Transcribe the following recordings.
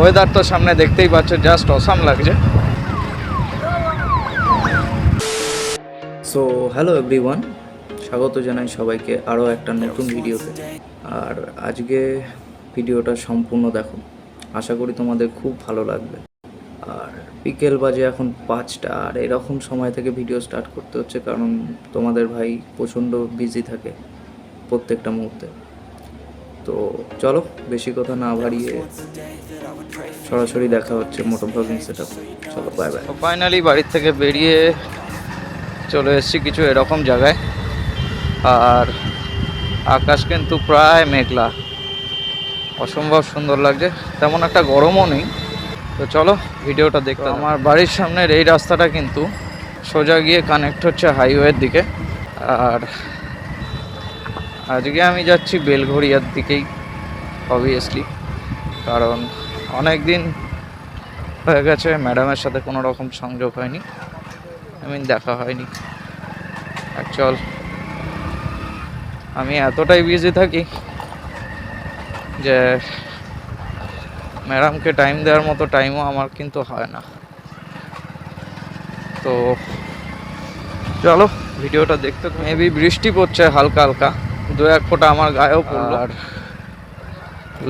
Weather তো সামনে দেখতেই পাচ্ছ জাস্ট অসাম লাগছে। সো হ্যালো এভরিওয়ান স্বাগত জানাই সবাইকে আরও একটা নতুন ভিডিওতে। আর আজকে ভিডিওটা সম্পূর্ণ দেখো, আশা করি তোমাদের খুব ভালো লাগবে। আর বিকেল বাজে এখন পাঁচটা, আর এরকম সময় থেকে ভিডিও স্টার্ট করতে হচ্ছে, কারণ তোমাদের ভাই প্রচণ্ড বিজি থাকে প্রত্যেকটা মুহূর্তে। তো চলো, বেশি কথা না বাড়িয়ে সরাসরি দেখা হচ্ছে মোটর ব্লগিং সেট চলো বাই বাই ফাইনালি বাড়ির থেকে বেরিয়ে চলে এসেছি কিছু এরকম জায়গায়। আর আকাশ কিন্তু প্রায় মেঘলা। অসম্ভব সুন্দর লাগছে। তেমন একটা গরমও নেই। তো চলো, ভিডিওটা দেখতে আমার বাড়ির সামনের এই রাস্তাটা কিন্তু সোজা গিয়ে কানেক্ট হচ্ছে হাইওয়ের দিকে। আর আজকে আমি যাচ্ছি বেলঘড়িয়ার দিকেই অবভিয়াসলি কারণ অনেক দিন হয়ে গেছে ম্যাডামের সাথে কোনো রকম সংযোগ হয়নি আই মিন দেখা হয়নি অ্যাকচুয়াল আমি এতটাই বিজি থাকি যে ম্যাডামকে টাইম দেওয়ার মতো টাইমও আমার কিন্তু হয় না। তো, চলো, ভিডিওটা দেখতে মেবি বৃষ্টি পড়ছে হালকা হালকা। দু এক ফোঁটা আমার গায়েও পড়ল। আর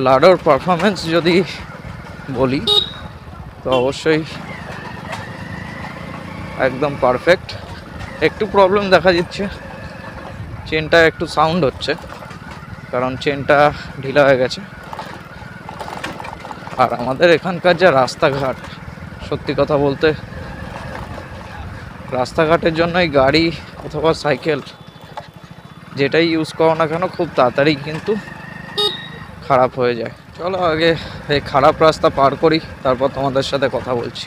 লাডোর পারফরমেন্স যদি বলি তো অবশ্যই একদম পারফেক্ট একটু প্রবলেম দেখা দিচ্ছে। চেনটা একটু সাউন্ড হচ্ছে কারণ চেনটা ঢিলা হয়ে গেছে। আর আমাদের এখানকার যা রাস্তাঘাট সত্যি কথা বলতে রাস্তাঘাটের জন্যই গাড়ি অথবা সাইকেল যেটাই ইউজ করো না কেন খুব তাড়াতাড়ি কিন্তু খারাপ হয়ে যায়। চলো আগে এই খারাপ রাস্তা পার করি তারপর তোমাদের সাথে কথা বলছি।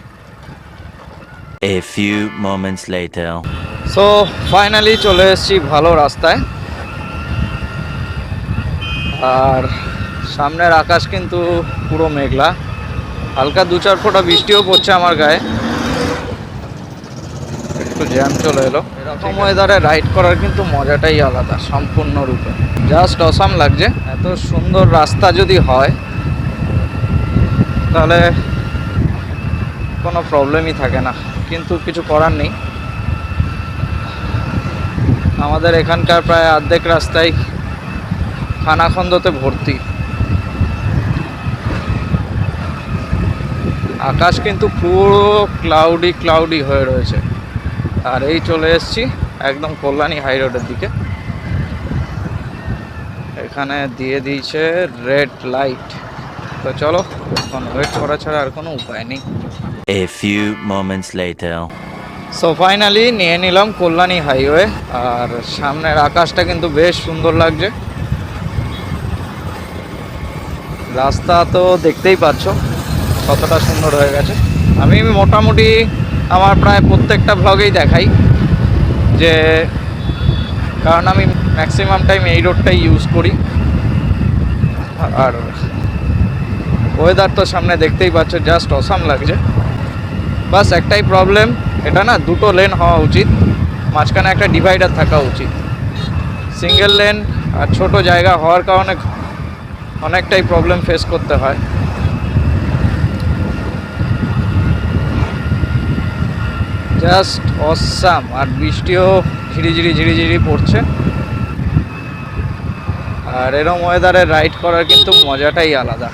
A few moments later. So finally চলে এসেছি ভালো রাস্তায়। আর সামনের আকাশ কিন্তু পুরো মেঘলা। হালকা দু চার ফোঁটা বৃষ্টিও পড়ছে আমার গায়ে। জ্যাম চলে এলো। এরকম ওয়েদারে রাইড করার কিন্তু মজাটাই আলাদা, সম্পূর্ণরূপে। জাস্ট অসাম লাগছে। এত সুন্দর রাস্তা যদি হয়, তাহলে কোনো প্রবলেমই থাকে না। কিন্তু কিছু করার নেই। আমাদের এখানকার প্রায় অর্ধেক রাস্তায় খানাখন্দতে ভর্তি। আকাশ কিন্তু পুরো ক্লাউডি ক্লাউডি হয়ে রয়েছে। আর এই চলে এসেছি একদম কল্যাণী হাই রোডের দিকে। এখানে দিয়ে দিয়েছে রেড লাইট তো চলো এখন ওয়েট করা ছাড়া আর কোনো উপায় নেই। A few moments later. So finally নিয়ে নিলাম কল্যাণী হাইওয়ে আর সামনের আকাশটা কিন্তু বেশ সুন্দর লাগছে। রাস্তা তো দেখতেই পাচ্ছ কতটা সুন্দর হয়ে গেছে। আমি মোটামুটি আমার প্রায় প্রত্যেকটা ভ্লগেই দেখাই যে, কারণ আমি ম্যাক্সিমাম টাইম এই রোডটাই ইউজ করি। আর ওয়েদার তো সামনে দেখতেই পাচ্ছ জাস্ট অসাম লাগছে। বাস একটাই প্রবলেম এটা না দুটো লেন হওয়া উচিত। মাঝখানে একটা ডিভাইডার থাকা উচিত। সিঙ্গেল লেন আর ছোট জায়গা হওয়ার কারণে অনেকটাই প্রবলেম ফেস করতে হয়। জাস্ট অসাম, আর বৃষ্টিও ঝিরিঝিরি ঝিরিঝিরি পড়ছে। আর এরম ওয়েদারে রাইড করার কিন্তু মজাটাই আলাদা।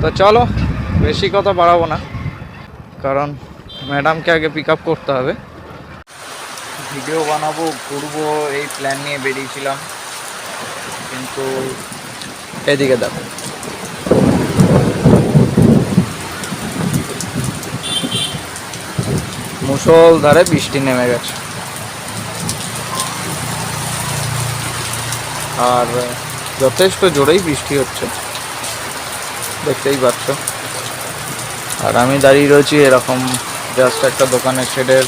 তো চলো, বেশি কথা বাড়াবো না, কারণ ম্যাডামকে আগে পিক আপ করতে হবে। ভিডিও বানাবো, ঘুরবো, এই প্ল্যান নিয়ে বেরিয়েছিলাম। কিন্তু এদিকে দেখো। মুসলধারে বৃষ্টি নেমে গেছে। আর যথেষ্ট জোরেই বৃষ্টি হচ্ছে। দেখতেই পাচ্ছ। আর আমি দাঁড়িয়ে রয়েছি এরকম জাস্ট একটা দোকানের শেডের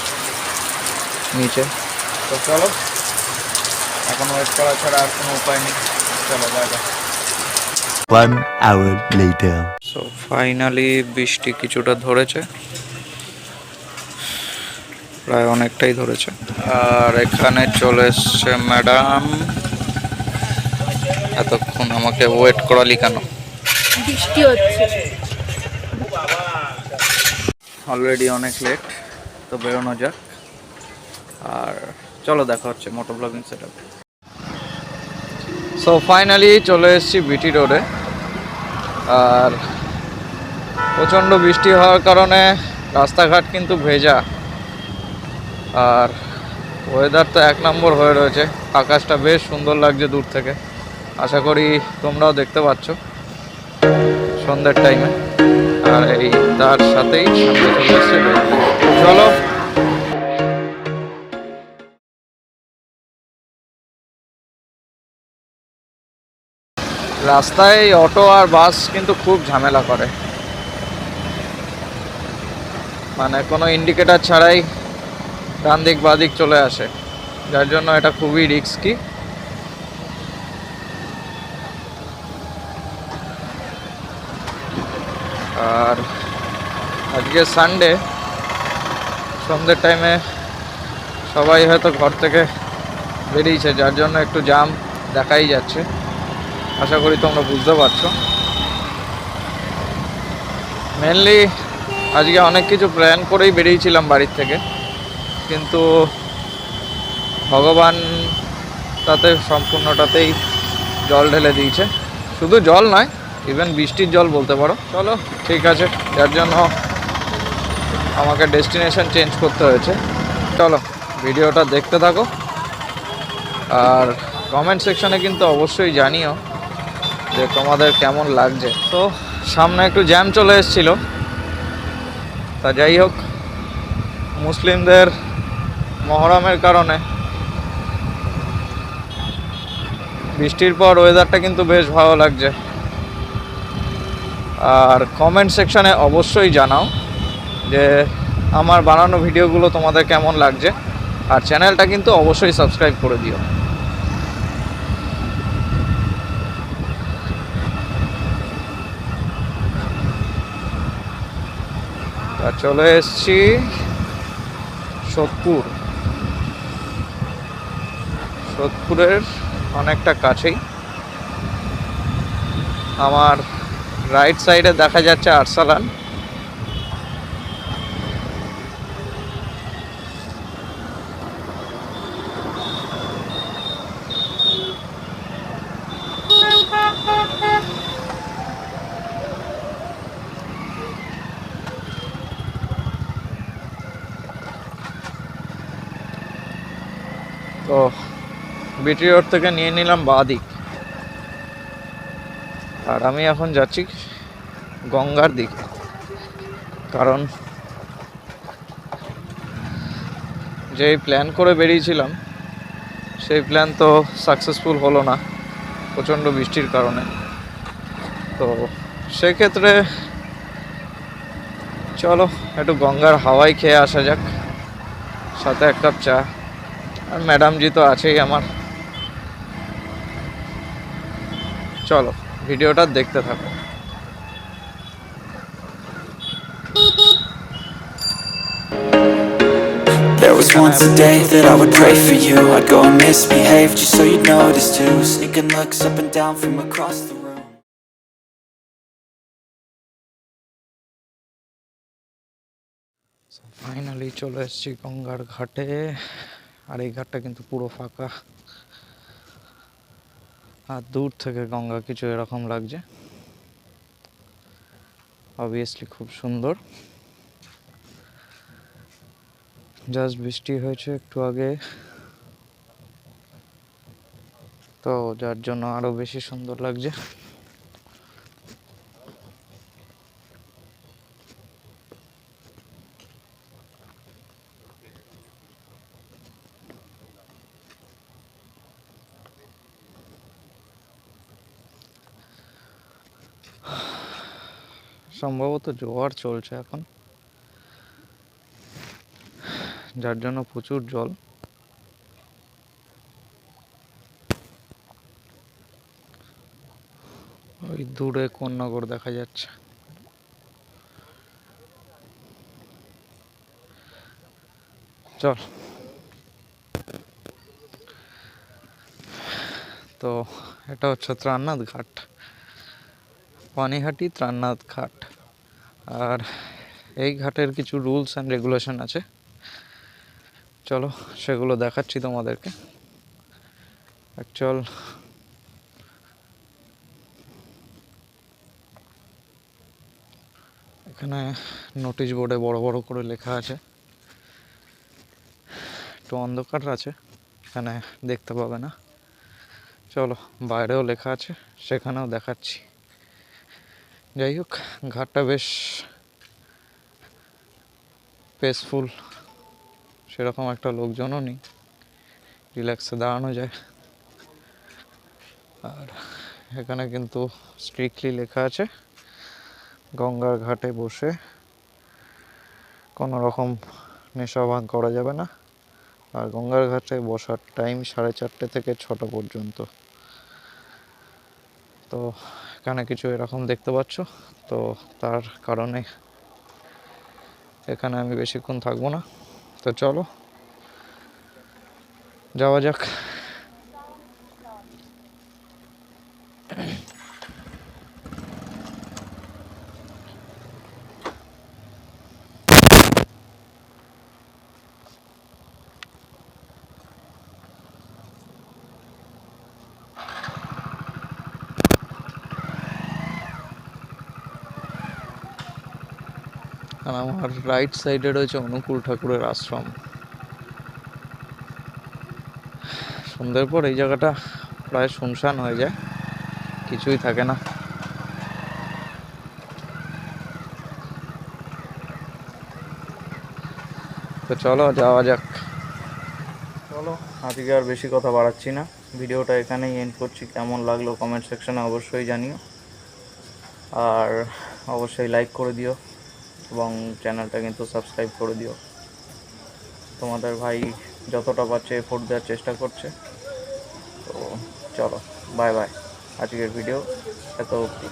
নিচে। তো চলো এখন ওয়েট করা ছাড়া আর কোনো উপায় নেই। চলো দেখা One hour later. So finally বৃষ্টি কিছুটা ধরেছে। প্রায় অনেকটাই ধরেছে। আর এখানে চলে এসছে ম্যাডাম। এতক্ষণ আমাকে ওয়েট করালি কেন বৃষ্টি হচ্ছে। অলরেডি অনেক লেট তো বেরোনো যাক। আর চলো দেখা হচ্ছে মোটো ব্লগিং সেট আপ সো ফাইনালি চলে এসেছি বিটি রোডে আর প্রচণ্ড বৃষ্টি হওয়ার কারণে রাস্তাঘাট কিন্তু ভেজা। আর ওয়েদার তো এক নম্বর হয়ে রয়েছে। আকাশটা বেশ সুন্দর লাগছে দূর থেকে। আশা করি তোমরাও দেখতে পাচ্ছ সন্ধ্যের টাইমে আর এই তার সাথেই চলো রাস্তায় অটো আর বাস কিন্তু খুব ঝামেলা করে। মানে কোনো ইন্ডিকেটার ছাড়াই ডান দিক, বাঁ দিক চলে আসে। যার জন্য এটা খুবই রিস্কি আর আজকে সানডে সন্ধ্যের টাইমে সবাই হয়তো ঘর থেকে বেরিয়েছে, যার জন্য একটু জাম দেখাই যাচ্ছে। আশা করি তোমরা বুঝতে পারছ। মেনলি আজকে অনেক কিছু প্ল্যান করেই বেরিয়েছিলাম বাড়ির থেকে। কিন্তু ভগবান তাতে সম্পূর্ণটাতেই জল ঢেলে দিয়েছে। শুধু জল নয় ইভেন বৃষ্টির জল বলতে পারো। চলো, ঠিক আছে, যার জন্য আমাকে ডেস্টিনেশন চেঞ্জ করতে হয়েছে। চলো, ভিডিওটা দেখতে থাকো। আর কমেন্ট সেকশনে কিন্তু অবশ্যই জানিও যে তোমাদের কেমন লাগছে। তো, সামনে একটু জ্যাম চলে এসেছিল। তা যাই হোক, মুসলিমদের মহরমের কারণে। বৃষ্টির পর ওয়েদারটা কিন্তু বেশ ভালো লাগছে। আর কমেন্ট সেকশানে অবশ্যই জানাও যে আমার বানানো ভিডিওগুলো তোমাদের কেমন লাগছে। আর চ্যানেলটা কিন্তু অবশ্যই সাবস্ক্রাইব করে দিও। চলে এসছি সোদপুর সোদপুরের অনেকটা কাছেই। আমার রাইট সাইডে দেখা যাচ্ছে আরসালান তো বিটি রোড থেকে নিয়ে নিলাম বাদিক। আর আমি এখন যাচ্ছি গঙ্গার দিকে। কারণ যেই প্ল্যান করে বেরিয়েছিলাম, সেই প্ল্যান তো সাকসেসফুল হলো না, প্রচণ্ড বৃষ্টির কারণে। তো সেক্ষেত্রে চলো, একটু গঙ্গার হাওয়াই খেয়ে আসা যাক, সাথে এক কাপ চা। আর ম্যাডাম জি তো আছেই আমার। চলো ভিডিওটা দেখতে থাকো There was once a day that I would pray for you I'd go and misbehave just so you'd notice too Sneaking looks up and down from across the room finally চলে এসেছি গঙ্গার ঘাটে আর এই ঘাটটা কিন্তু পুরো ফাঁকা আর দূর থেকে গঙ্গা কিছু এরকম লাগছে। অবভিয়াসলি খুব সুন্দর। জাস্ট বৃষ্টি হয়েছে একটু আগে। তো যার জন্য আরও বেশি সুন্দর লাগছে। সম্ভবত জোয়ার চলছে এখন। যার জন্য প্রচুর জল। ওই দূরে কোন্নগর দেখা যাচ্ছে। চল। তো এটা হচ্ছে ত্রাণনাথ ঘাট। পানিহাটি ত্রাণনাথ ঘাট। আর এই ঘাটের কিছু রুলস অ্যান্ড রেগুলেশন আছে। চলো সেগুলো দেখাচ্ছি তোমাদেরকে। অ্যাকচুয়াল এখানে নোটিশ বোর্ডে বড় বড় করে লেখা আছে। একটু অন্ধকার আছে, এখানে দেখতে পাবে না। চলো বাইরেও লেখা আছে, সেখানেও দেখাচ্ছি। যাই হোক, ঘাটটা বেশ পেসফুল সেরকম একটা লোকজনও নেই। রিল্যাক্সে দাঁড়ানো যায়। আর এখানে কিন্তু স্ট্রিক্টলি লেখা আছে, গঙ্গার ঘাটে বসে কোনো রকম নেশা ভাঙ করা যাবে না। আর গঙ্গার ঘাটে বসার টাইম সাড়ে চারটে থেকে ছটা পর্যন্ত। তো এখানে কিছু এরকম দেখতে পাচ্ছ। তো তার কারণে এখানে আমি বেশিক্ষণ থাকব না। তো চলো, যাওয়া যাক। আর আমার রাইট সাইডে রয়েছে অনুকূল ঠাকুরের আশ্রম। সন্ধ্যের পর এই জায়গাটা প্রায় শুনশান হয়ে যায়, কিছুই থাকে না। তো চলো, যাওয়া যাক। চলো, আজকে আর বেশি কথা বাড়াচ্ছি না। ভিডিওটা এখানেই এন্ড করছি। কেমন লাগল কমেন্ট সেকশনে অবশ্যই জানিও। আর অবশ্যই লাইক করে দিও। এবং চ্যানেলটা কিন্তু সাবস্ক্রাইব করে দিও। তোমাদের ভাই যতটা পারছে এফোর্ট দেওয়ার চেষ্টা করছে। তো চলো বাই বাই আজকের ভিডিও এত অবধি।